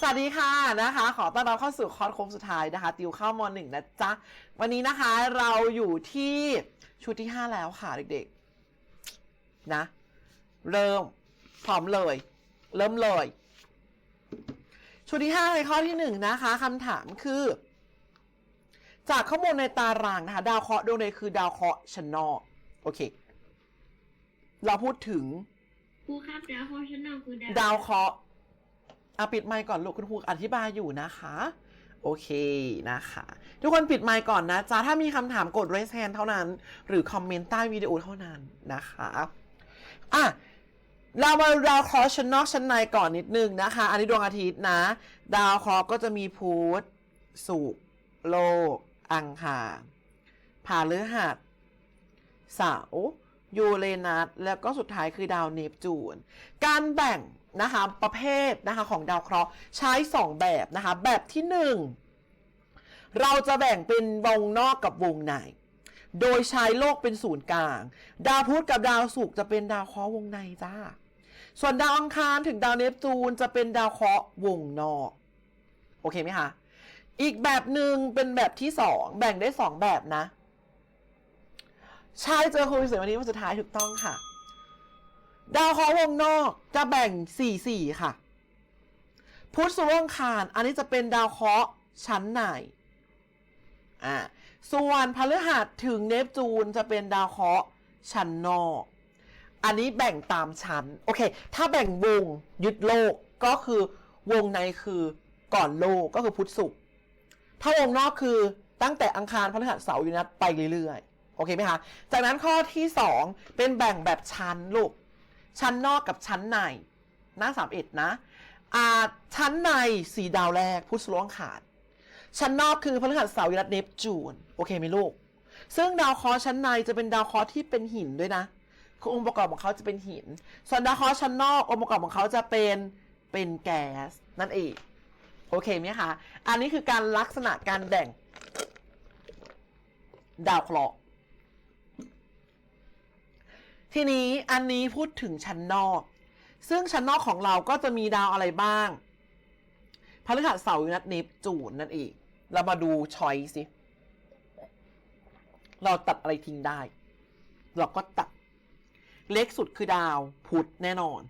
สวัสดีค่ะนะคะ ขอต้อนรับเข้าสู่คอร์สโค้งสุดท้ายนะคะ ติวเข้ามหนึ่งนะจ๊ะ วันนี้นะคะเราอยู่ที่ชุดที่ 5 แล้วค่ะเด็กๆนะ เริ่มพร้อมเลย เริ่มเลย ชุดที่5ในข้อที่ 1 นะคะคำถามคือ จากข้อมูลในตารางนะคะ ดาวเคราะห์ดวงใดคือดาวเคราะห์ชั้นนอกโอเค เราพูดถึงครูครับดาวโคชนอลคือดาวดาวเคราะห์ อะปิดไมค์ก่อนลูกคุณครูอธิบายอยู่นะคะ โอเคนะคะ ทุกคนปิดไมค์ก่อนนะจ๊ะถ้ามีคำถามกด raise hand เท่านั้น หรือคอมเมนต์ใต้วิดีโอเท่านั้นนะคะอะเรามาดาวเคราะห์ชั้นนอกชั้นในก่อนนิดนึงนะคะ อันนี้ดวงอาทิตย์นะ ดาวคราะห์ก็จะมีพุธศุกโลก อังคารพฤหัสเสาร์ยูเรนัสแล้วก็สุดท้ายคือดาวเนปจูน การแบ่ง นะคะประเภทนะคะของดาวเคราะห์ใช้ 2 แบบนะคะแบบที่ 1 เราจะแบ่งเป็นวงนอกกับวงใน โดยใช้โลกเป็นศูนย์กลาง ดาวพุธกับดาวศุกร์จะเป็นดาวเคราะห์วงในจ้า ส่วนดาวอังคารถึงดาวเนปจูนจะเป็นดาวเคราะห์วงนอก โอเคไหมคะ อีกแบบหนึ่งเป็นแบบที่ 2 แบ่งได้ 2 แบบนะ ใช่เจอคุณเสีวันนี้วันสุดท้ายถูกต้องค่ะ ดาวเคราะห์วงนอกจะแบ่ง 4 4 ค่ะ พุธสุวงคาร อันนี้จะเป็นดาวเคราะห์ชั้นในอ่าส่วนพฤหัสถึงเนปจูนจะเป็นดาวเคราะห์ชั้นนอก อันนี้แบ่งตามชั้น โอเค ถ้าแบ่งวงยึดโลกก็คือวงในคือก่อนโลกก็คือพุธศุกร์ ถ้าวงนอกคือตั้งแต่อังคารพฤหัสเสาร์อยู่นะไปเรื่อยๆ โอเคไหมคะ จากนั้นข้อที่ 2 เป็นแบ่งแบบชั้นลูก ชั้นนอกกับชั้นในหน้า31นะอ่าชั้นในสีดาวแรกพุธศุกร์อังคารชั้นนอกคือพฤหัสเสาร์ยูรัสเนปจูน โอเคไหมลูก ซึ่งดาวเคราะห์ชั้นในจะเป็นดาวเคราะห์ที่เป็นหินด้วยนะ คือองค์ประกอบของเขาจะเป็นหิน ส่วนดาวเคราะห์ชั้นนอกองค์ประกอบของเขาจะเป็นเป็นแก๊สนั่นเอง โอเคไหมคะ อันนี้คือการลักษณะการแบ่งดาวเคราะห์ ทีนี้อันนี้พูดถึงชั้นนอก ซึ่งชั้นนอกของเราก็จะมีดาวอะไรบ้างพฤหัสเสาร์ยูนัสเนปจูนนั่นเอง เรามาดูช้อยสิ เราตัดอะไรทิ้งได้ เราก็ตัด เล็กสุดคือดาวพุธแน่นอน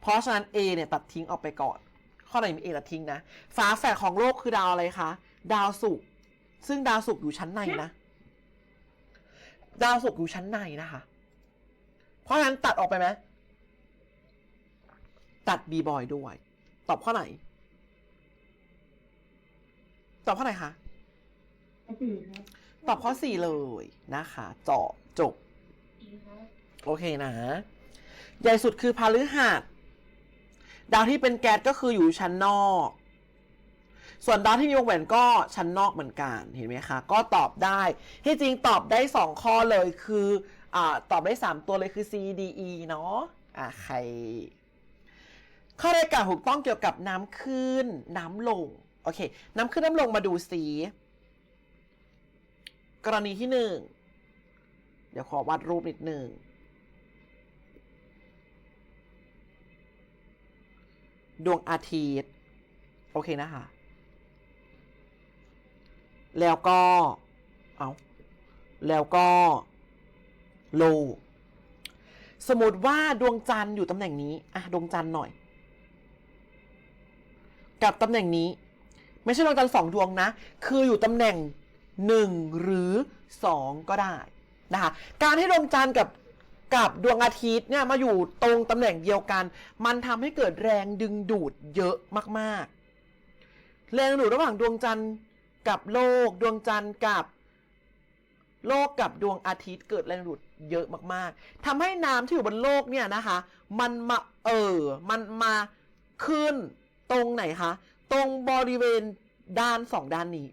เพราะฉะนั้น A เนี่ยตัดทิ้งออกไปก่อน ข้อไหนมี A ตัดทิ้งนะ ฝาแฝดของโลกคือดาวอะไรคะ ดาวศุกร์ ซึ่งดาวศุกร์อยู่ชั้นในนะ ดาวศุกร์อยู่ชั้นในนะคะ เพราะฉะนั้นตัดออกไปไหมตัดบีบอยด้วย ตอบข้อไหน ตอบข้อไหนคะสี่ครับตอบข้อสี่เลยนะคะเจาะจบสี่ครับโอเคนะ ใหญ่สุดคือพฤหัสดาวที่เป็นแก๊สก็คืออยู่ชั้นนอก ส่วนดาวที่มีวงแหวนก็ชั้นนอกเหมือนกัน เห็นไหมคะ ก็ตอบได้ ที่จริงตอบได้2ข้อเลยคือ อ่าตอบได้ 3 ตัวเลยคือ C D E เนาะอะใคร ข้อรายการถูกต้องเกี่ยวกับน้ำขึ้น น้ำลง โอเค น้ำขึ้นน้ำลงมาดูสี กรณีที่หนึ่งเดี๋ยวขอวาดรูปนิดหนึ่งดวงอาทิตย์ โอเคนะคะ แล้วก็ เอา แล้วก็ โล สมมติว่าดวงจันทร์อยู่ตำแหน่งนี้อะดวงจันทร์หน่อย กับตำแหน่งนี้ ไม่ใช่ดวงจันทร์สองดวงนะ คืออยู่ตำแหน่งหนึ่งหรือสองก็ได้นะคะการที่ดวงจันทร์กับกับดวงอาทิตย์เนี่ยมาอยู่ตรงตำแหน่งเดียวกัน มันทำให้เกิดแรงดึงดูดเยอะมาก ๆ แรงดึงดูดระหว่างดวงจันทร์กับโลก ดวงจันทร์กับ โลกกับดวงอาทิตย์เกิดแรงดูดเยอะมากๆทำให้น้ำที่อยู่บนโลกเนี่ยนะคะ มันมาเออมันมาขึ้นตรงไหนคะ ตรงบริเวณด้านสองด้านนี้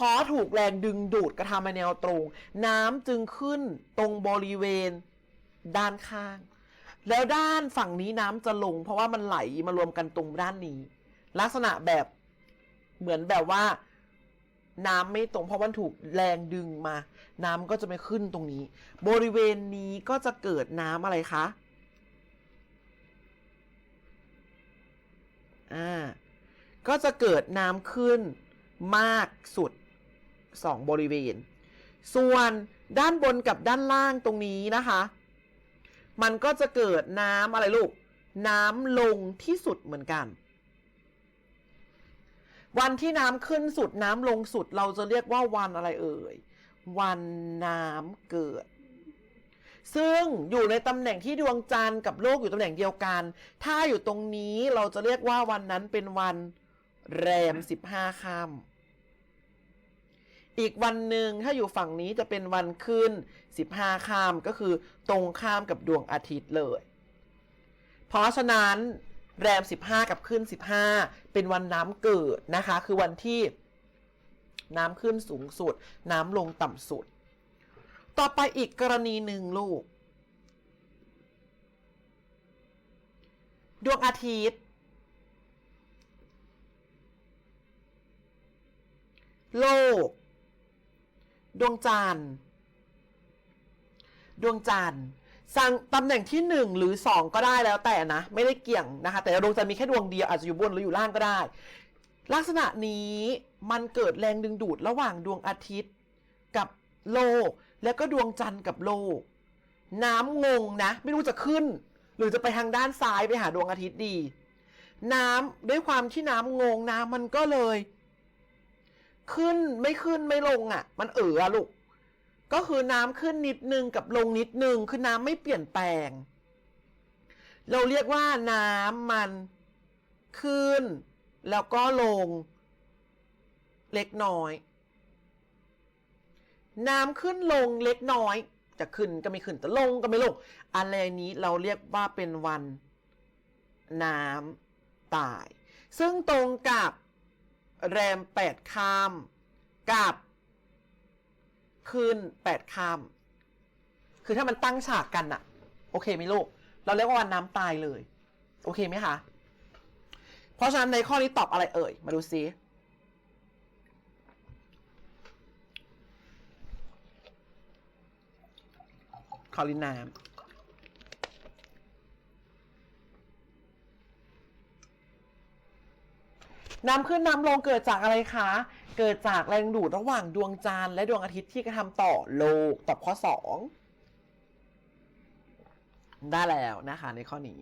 พราะถูกแรงดึงดูดกระทำมาแนวตรง น้ำจึงขึ้นตรงบริเวณด้านข้าง แล้วด้านฝั่งนี้น้ำจะลง เพราะว่ามันไหลมารวมกันตรงด้านนี้ ลักษณะแบบเหมือนแบบว่า น้ำไม่ตรงเพราะมันถูกแรงดึงมา น้ำก็จะไม่ขึ้นตรงนี้ บริเวณนี้ก็จะเกิดน้ำอะไรคะอ่าก็จะเกิดน้ำขึ้นมากสุด 2 บริเวณ ส่วนด้านบนกับด้านล่างตรงนี้นะคะ มันก็จะเกิดน้ำอะไรลูก น้ำลงที่สุดเหมือนกัน วันที่น้ำขึ้นสุดน้ำลงสุด เราจะเรียกว่าวันอะไรเอ่ย วันน้ำเกิด ซึ่งอยู่ในตำแหน่งที่ดวงจันทร์กับโลกอยู่ตำแหน่งเดียวกัน ถ้าอยู่ตรงนี้เราจะเรียกว่าวันนั้นเป็นวันแรมสิบห้าค่ำอีกวันหนึ่งถ้าอยู่ฝั่งนี้จะเป็นวันขึ้นสิบห้าค่ำก็คือตรงข้ามกับดวงอาทิตย์เลย เพราะฉะนั้น แรม 15 กับขึ้น 15 เป็นวันน้ำเกิดนะคะ คือวันที่น้ำขึ้นสูงสุด น้ำลงต่ำสุด ต่อไปอีกกรณีหนึ่งลูก ดวงอาทิตย์ โลก ดวงจันทร์ ดวงจันทร์ สั่งตำแหน่งที่หนึ่งหรือสองก็ได้แล้วแต่นะ ไม่ได้เกี่ยงนะคะ แต่ดวงจันทร์มีแค่ดวงเดียวอาจจะอยู่บนหรืออยู่ล่างก็ได้ ลักษณะนี้มันเกิดแรงดึงดูดระหว่างดวงอาทิตย์กับโลก แล้วก็ดวงจันทร์กับโลก น้ำงงนะ ไม่รู้จะขึ้น หรือจะไปทางด้านซ้ายไปหาดวงอาทิตย์ดี น้ำด้วยความที่น้ำงงน้ำมันก็เลย ขึ้นไม่ขึ้นไม่ลงอะ่ะ มันเอออะลูก ก็คือน้ำขึ้นนิดนึงกับลงนิดนึงคือน้ำไม่เปลี่ยนแปลง เราเรียกว่าน้ำมันขึ้น แล้วก็ลง เล็กน้อย น้ำขึ้นลงเล็กน้อย จะขึ้นก็ไม่ขึ้นแต่ลงก็ไม่ลง อะไรนี้เราเรียกว่าเป็นวัน น้ำตาย ซึ่งตรงกับแรมแปดข้ามกับ คืนแปดค่ำคือถ้ามันตั้งฉากกันอะโอเคไหมลูก เราเรียกว่าวันน้ำตายเลย โอเคไหมคะ เพราะฉะนั้นในข้อนี้ตอบอะไรเอ่ย มาดูซิขอลินน้ำน้ำขึ้นน้ำลงเกิดจากอะไรคะ เกิดจากแรงดูดระหว่างดวงจันทร์และดวงอาทิตย์ที่กระทำต่อโลกตอบข้อ 2 ได้แล้วนะคะในข้อนี้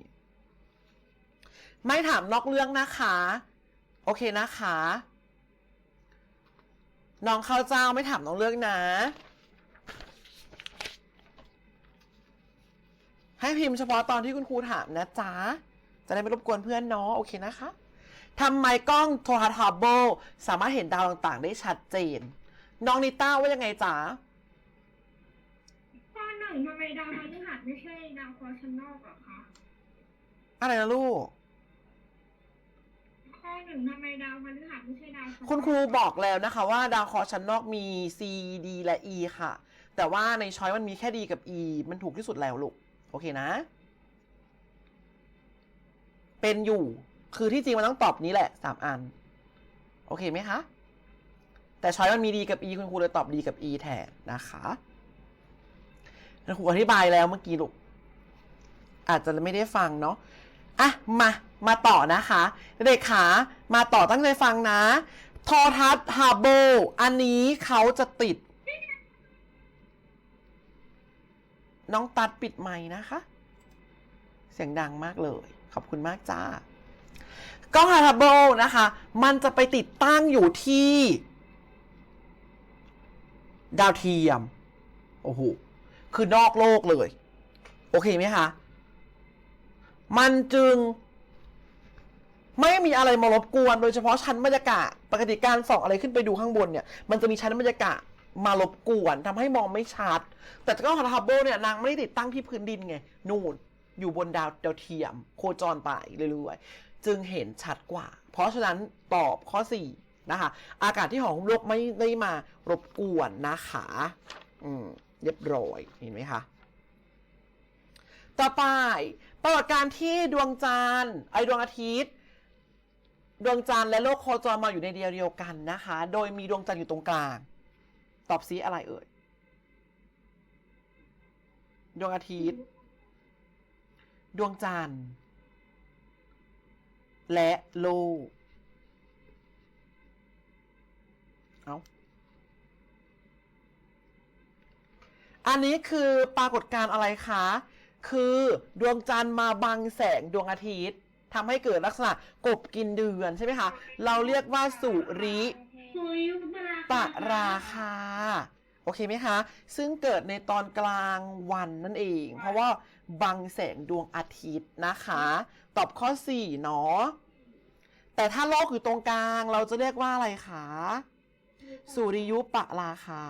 ไม่ถามนอกเรื่องนะคะ โอเคนะคะ น้องข้าวเจ้าไม่ถามน้องเรื่องนะ ให้พิมพ์เฉพาะตอนที่คุณครูถามนะจ๊ะ จะได้ไม่รบกวนเพื่อนเนาะโอเคนะคะ ทำไมกล้องโทรทัศน์ฮับเบิลสามารถเห็นดาวต่างๆ ได้ชัดเจน น้องนิต้าว่ายังไงจ๊ะข้อหนึ่งทำไมดาวพฤหัสไม่ใช่ดาวเคราะห์ชั้นนอกเหรอคะ อะไรนะลูก ข้อหนึ่งทำไมดาวพฤหัสไม่ใช่ดาวชั้นนอกคุณครูบอกแล้วนะคะว่าดาวเคราะห์ชั้นนอกมี C D และ E ค่ะ แต่ว่าในช้อยมันมีแค่ D กับ E มันถูกที่สุดแล้วลูก โอเคนะ เป็นอยู่ คือที่จริงมันต้องตอบนี้แหละสามอัน โอเคไหมคะ แต่ช้อยมันมี D กับ E คุณครูเลยตอบ D กับ E แทนนะคะคุณครูอธิบายแล้วเมื่อกี้ลูก อาจจะไม่ได้ฟังเนาะอะมา มาต่อนะคะ เด็กขามาต่อตั้งใจฟังนะ ทอทัศฮาโบ อันนี้เขาจะติด น้องตัดปิดไม้นะคะ เสียงดังมากเลย ขอบคุณมากจ้า กล้องฮาโบนะคะ มันจะไปติดตั้งอยู่ที่ ดาวเทียม โอ้โห คือนอกโลกเลย โอเคไหมคะ มันจึง ไม่มีอะไรมารบกวน โดยเฉพาะชั้นบรรยากาศ ปกติการส่องอะไรขึ้นไปดูข้างบนเนี่ย มันจะมีชั้นบรรยากาศมารบกวนทำให้มองไม่ชัด แต่กล้องของฮับเบิลเนี่ยนางไม่ได้ติดตั้งที่พื้นดินไง นู่น อยู่บนดาวดาวเทียม โคจรไปเรื่อยๆ จึงเห็นชัดกว่า เพราะฉะนั้นตอบข้อ 4 นะคะ อากาศที่หอมโลกไม่ได้มารบกวนนะคะอืมเรียบร้อยเห็นไหมคะต่อไปปรากฏการณ์ที่ดวงจันทร์ไอดวงอาทิตย์ ดวงจันทร์และโลกโคจรมาอยู่ในเดียวเดียวกันนะคะ โดยมีดวงจันทร์อยู่ตรงกลาง ตอบซีอะไรเอ่ยดวงอาทิตย์ ดวงจันทร์ และโลเอาอันนี้คือปรากฏการณ์อะไรคะ คือดวงจันทร์มาบังแสงดวงอาทิตย์ทำให้เกิดลักษณะกบกินเดือนใช่ไหมคะ เราเรียกว่าสุริปราคา อเคไหมคะ ซึ่งเกิดในตอนกลางวันนั่นเอง เพราะว่าบังแสงดวงอาทิตย์นะคะ ตอบข้อ 4 เนาะ แต่ถ้าโลกอยู่ตรงกลางเราจะเรียกว่าอะไรคะ สุริยุปราคา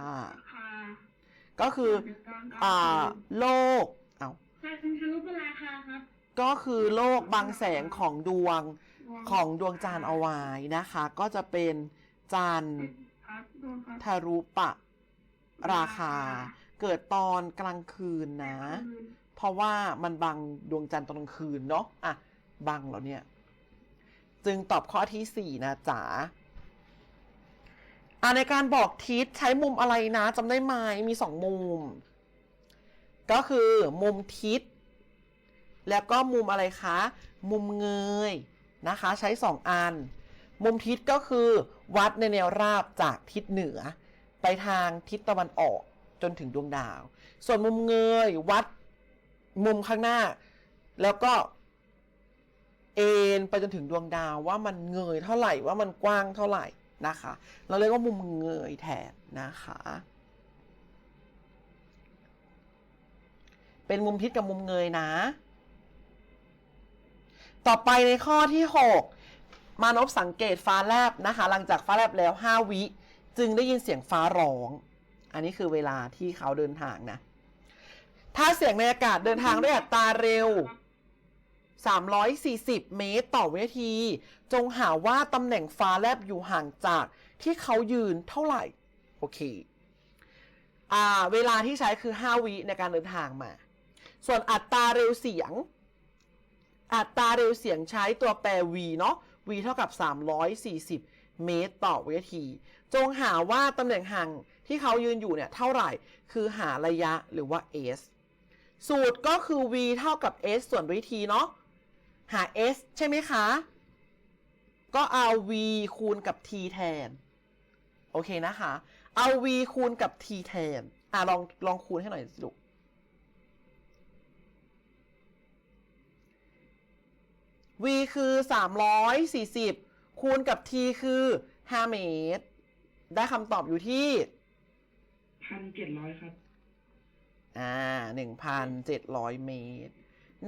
ค่ะก็คือ อ่า โลก เอาค่ะเป็นทะลุปราคาครับก็คือโลกบังแสงของดวงของดวงจันทร์เอาไว้นะคะ ก็จะเป็นจันทร์ครับดวงครับทารุปะ ราคา เกิดตอนกลางคืนนะ เพราะว่ามันบังดวงจันทร์ตอนกลางคืนเนาะอะบังแล้วเนี่ย จึงตอบข้อที่สี่นะจ๋าอะในการบอกทิศใช้มุมอะไรนะจำได้ไหมมีสองมุม ก็คือมุมทิศ แล้วก็มุมอะไรคะ มุมเงยนะคะ ใช้สองอัน มุมทิศก็คือวัดในแนวราบจากทิศเหนือ ไปทางทิศตะวันออกจนถึงดวงดาว ส่วนมุมเงยวัดมุมข้างหน้า แล้วก็เอ็นไปจนถึงดวงดาวว่ามันเงยเท่าไหร่ว่ามันกว้างเท่าไหร่นะคะ เราเรียกว่ามุมเงยแทนนะคะ เป็นมุมทิศกับมุมเงยนะ ต่อไปในข้อที่ 6 มานพสังเกตฟ้าแลบนะคะ หลังจากฟ้าแลบแล้ว 5 วิ จึงได้ยินเสียงฟ้าร้อง อันนี้คือเวลาที่เขาเดินทางนะ ถ้าเสียงในอากาศเดินทางด้วยอัตราเร็ว 340 เมตรต่อวินาที จงหาว่าตำแหน่งฟ้าแลบอยู่ห่างจากที่เขายืนเท่าไหร่ โอเค อ่า เวลาที่ใช้คือ 5 วิในการเดินทางมา ส่วนอัตราเร็วเสียง อัตราเร็วเสียงใช้ตัวแปร v เนาะ v เท่ากับ 340 เมตรต่อวินาที จงหาว่าตำแหน่งห่างที่เขายืนอยู่เนี่ยเท่าไหร่ คือหาระยะหรือว่า s สูตรก็คือ v เท่ากับ s ส่วนวิธีเนาะ หา s ใช่ไหมคะ ก็เอา v คูณกับ t แทน โอเคนะคะ เอา v คูณกับ t แทน อะลองลองคูณให้หน่อยสิลูก v คือ 340 คูณกับ t คือ 5 เมตร ได้คำตอบอยู่ที่ พันเจ็ดร้อยครับ อ่า1,700เมตร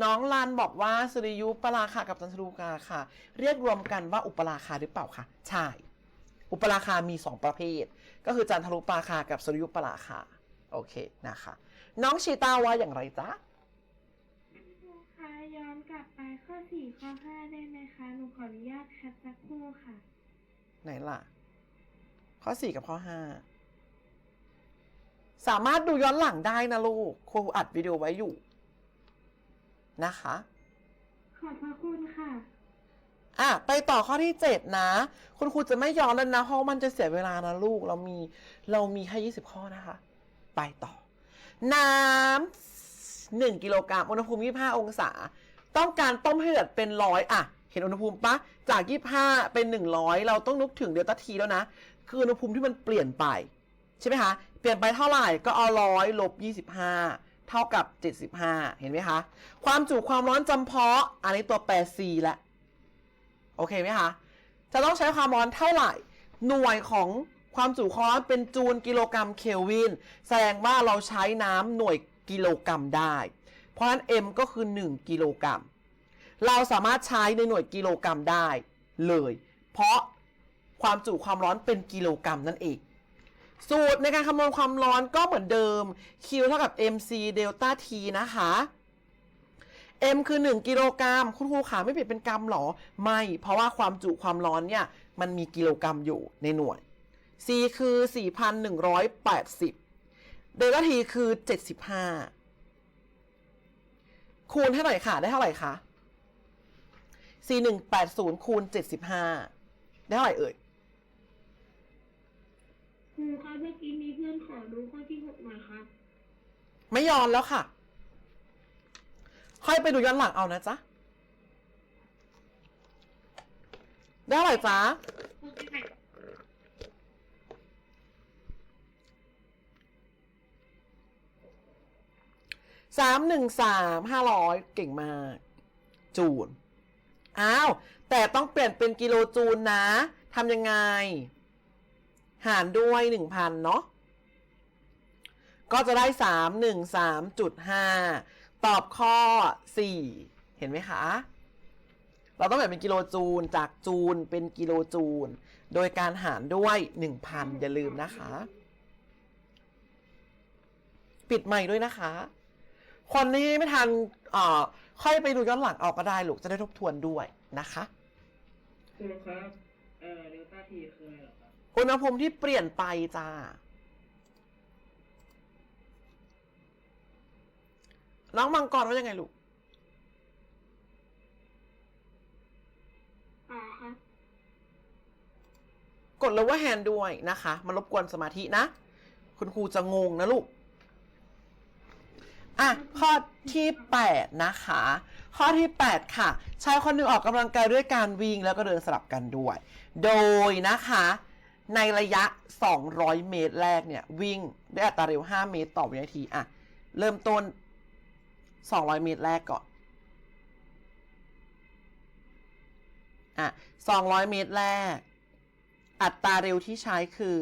น้องลันบอกว่าสุริยุปราคากับจันทรุปราคา เรียกรวมกันว่าอุปราคาหรือเปล่าคะ ใช่ อุปราคามี2ประเภท ก็คือจันทรุปราคากับสุริยุปราคา โอเคนะคะ น้องชีตาว่าอย่างไรจ๊ะ ข้อสี่ข้อห้าได้ไหมคะ หนูขออนุญาตแคปสักครู่ค่ะ ไหนล่ะ ข้อ4กับข้อ5สามารถดูย้อนหลังได้นะลูกครูอัดวิดีโอไว้อยู่นะคะ ขอบพระคุณค่ะ อะ ไปต่อข้อที่7นะ คุณครูจะไม่ย้อนแล้วนะเพราะมันจะเสียเวลานะลูก เรามี เรามีแค่20ข้อนะคะ ไปต่อ น้ำหนึ่งกิโลกรัมอุณหภูมิ25องศา ต้องการต้มให้เดือดเป็นร้อยอะ เห็นอุณหภูมิปะจาก 25 เป็น 100 เราต้องนึกถึงเดลต้าทีแล้วนะ คืออุณหภูมิที่มันเปลี่ยนไป ใช่ไหมคะ เปลี่ยนไปเท่าไหร่ก็เอาร้อยลบ 25 เท่ากับ 75 เห็นไหมคะ ความจุความร้อนจำเพาะ อันนี้ตัวแปร C ละโอเคไหมคะ จะต้องใช้ความร้อนเท่าไหร่ หน่วยของความจุความร้อนเป็นจูลกิโลกรัมเคลวิน แสดงว่าเราใช้น้ำหน่วยกิโลกรัมได้ เพราะฉะนั้น M ก็คือ 1 กิโลกรัม เราสามารถใช้ในหน่วยกิโลกรัมได้เลย เพราะความจุความร้อนเป็นกิโลกรัมนั่นเอง สูตรในการคำนวณความร้อนก็เหมือนเดิม Q เท่ากับ mc เดลต้า T นะคะ M คือ 1 กิโลกรัม คุณครูขาไม่เปลี่ยนเป็นกรัมหรอ ไม่ เพราะว่าความจุความร้อนเนี่ย มันมีกิโลกรัมอยู่ในหน่วย C คือ 4,180 เดลต้า T คือ 75 คูณให้หน่อยค่ะ ได้เท่าไหร่คะ C 180คูณ75ได้เท่าไหร่เอ่ยครูคะเมื่อกี้มีเพื่อนขอดูข้อที่หกหน่อยครับ ไม่ย้อนแล้วค่ะ ค่อยไปดูย้อนหลังเอานะจ๊ะ ได้เท่าไหร่จ๊ะ สามหนึ่งสามห้าร้อยเก่งมาก จูนอ้าว แต่ต้องเปลี่ยนเป็นกิโลจูนนะทำยังไง หารด้วยหนึ่งพันเนาะก็จะได้สามหนึ่งสามจุดห้าตอบข้อสี่เห็นไหมคะ เราต้องเปลี่ยนเป็นกิโลจูลจากจูลเป็นกิโลจูล โดยการหารด้วยหนึ่งพันอย่าลืมนะคะ ปิดใหม่ด้วยนะคะ คนที่ไม่ทันเอ่อค่อยไปดูย้อนหลังเออกก็ได้ลูกจะได้ทบทวนด้วยนะคะครูครับ เอ่อเดลต้าทีคืออะไรเหรอครับอุณหภูมิที่เปลี่ยนไปจ้า น้องมังกรว่ายังไงลูกอ๋อครับกด lower hand ด้วยนะคะ มันรบกวนสมาธินะ คุณครูจะงงนะลูก อะข้อที่ 8 นะคะ ข้อที่ 8 ค่ะ ชายคนหนึ่งออกกำลังกายด้วยการวิ่งแล้วก็เดินสลับกันด้วย โดยนะคะ ในระยะ 200 เมตรแรกเนี่ยวิ่งด้วยอัตราเร็ว 5 เมตรต่อวินาทีอะเริ่มต้น 200 เมตรแรกก่อนอะ200 เมตรแรก อัตราเร็วที่ใช้คือ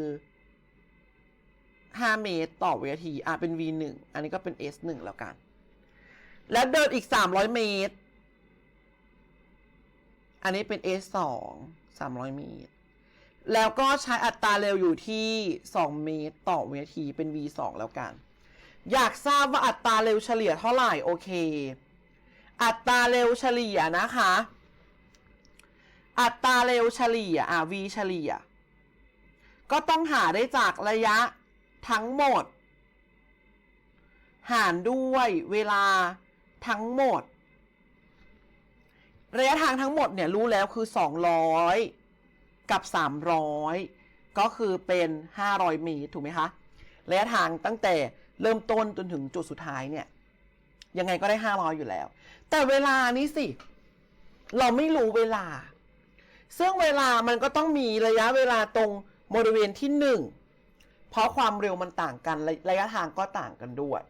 5 เมตรต่อวินาที อะเป็น V1 อันนี้ก็เป็น S1 แล้วกัน แล้วเดินอีก 300 เมตร อันนี้เป็น S2 300 เมตร แล้วก็ใช้อัตราเร็วอยู่ที่ 2 เมตรต่อวินาทีเป็น V2 แล้วกัน อยากทราบว่าอัตราเร็วเฉลี่ยเท่าไหร่ โอเค อัตราเร็วเฉลี่ยนะคะ อัตราเร็วเฉลี่ย อะ V เฉลี่ยก็ต้องหาได้จากระยะ ทั้งหมด หารด้วยเวลาทั้งหมด ระยะทางทั้งหมดเนี่ยรู้แล้วคือ 200 กับ 300 ก็คือเป็น 500 เมตรถูกไหมคะ ระยะทางตั้งแต่เริ่มต้นจนถึงจุดสุดท้ายเนี่ย ยังไงก็ได้ 500 อยู่แล้ว แต่เวลานี้สิ เราไม่รู้เวลา ซึ่งเวลามันก็ต้องมีระยะเวลาตรงบริเวณที่หนึ่ง ราะความเร็วมันต่างกันระระยะทางก็ต่างกันด้วย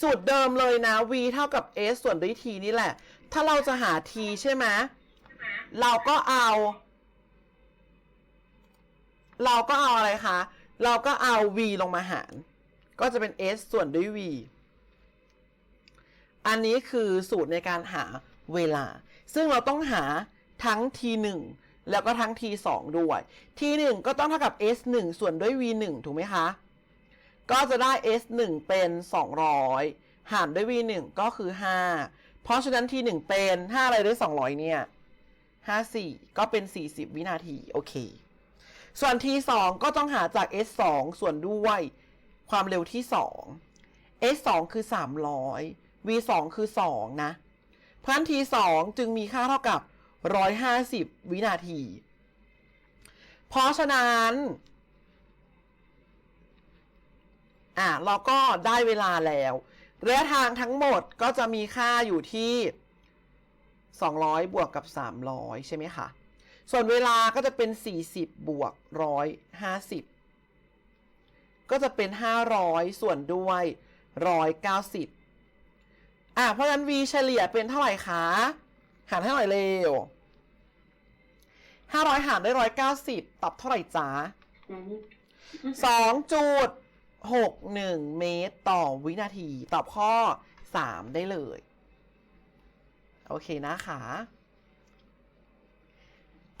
สูตรเดิมเลยนะ v เท่ากับ s ส่วนด้วย t นี่แหละ ถ้าเราจะหา t ใช่ไหมเราก็เอา เราก็เอาอะไรคะ เราก็เอา v ลงมาหาร ก็จะเป็น s ส่วนด้วย v อันนี้คือสูตรในการหาเวลา ซึ่งเราต้องหาทั้ง t 1 แล้วก็ทั้ง t 2ด้วย t 1ก็ต้องเท่ากับ s 1ส่วนด้วย v 1ถูกไหมคะ ก็จะได้ s 1เป็น 200 หารด้วย v 1ก็คือ 5 เพราะฉะนั้น t 1เป็น 5 อะไรด้วย 200 เนี่ย 54 ก็เป็น 40 วินาที โอเค ส่วน t 2ก็ต้องหาจาก s 2ส่วนด้วยความเร็วที่ 2 s 2คือ 300 v 2คือ 2 นะเพราะฉะนั้น t 2จึงมีค่าเท่ากับ 150 วินาที เพราะฉะนั้นอะเราก็ได้เวลาแล้วระยะทางทั้งหมดก็จะมีค่าอยู่ที่ 200 บวกกับ 300 ใช่ไหมคะ ส่วนเวลาก็จะเป็น 40 บวก 150 ก็จะเป็น 500 ส่วนด้วย 190 อะเพราะฉะนั้น v เฉลี่ยเป็นเท่าไหร่คะ หารให้หน่อยเร็ว500หารด้วย190ตอบเท่าไหร่จ๊ะสอง2.61เมตรต่อวินาที ตอบข้อ3ได้เลย โอเคนะคะ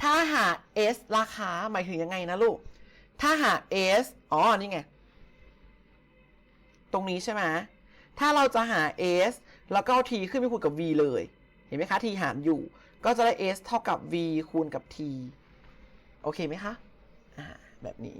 ถ้าหา S ราคาหมายถึงยังไงนะลูก ถ้าหา S อ๋อ นี่ไง ตรงนี้ใช่ไหม ถ้าเราจะหา S แล้วก็เอา T ขึ้นไปคูณกับ V เลย เห็นไหมคะ T หารอยู่ ก็จะได้ S เท่ากับ V คูณกับ T โอเคไหมคะ อ่า แบบนี้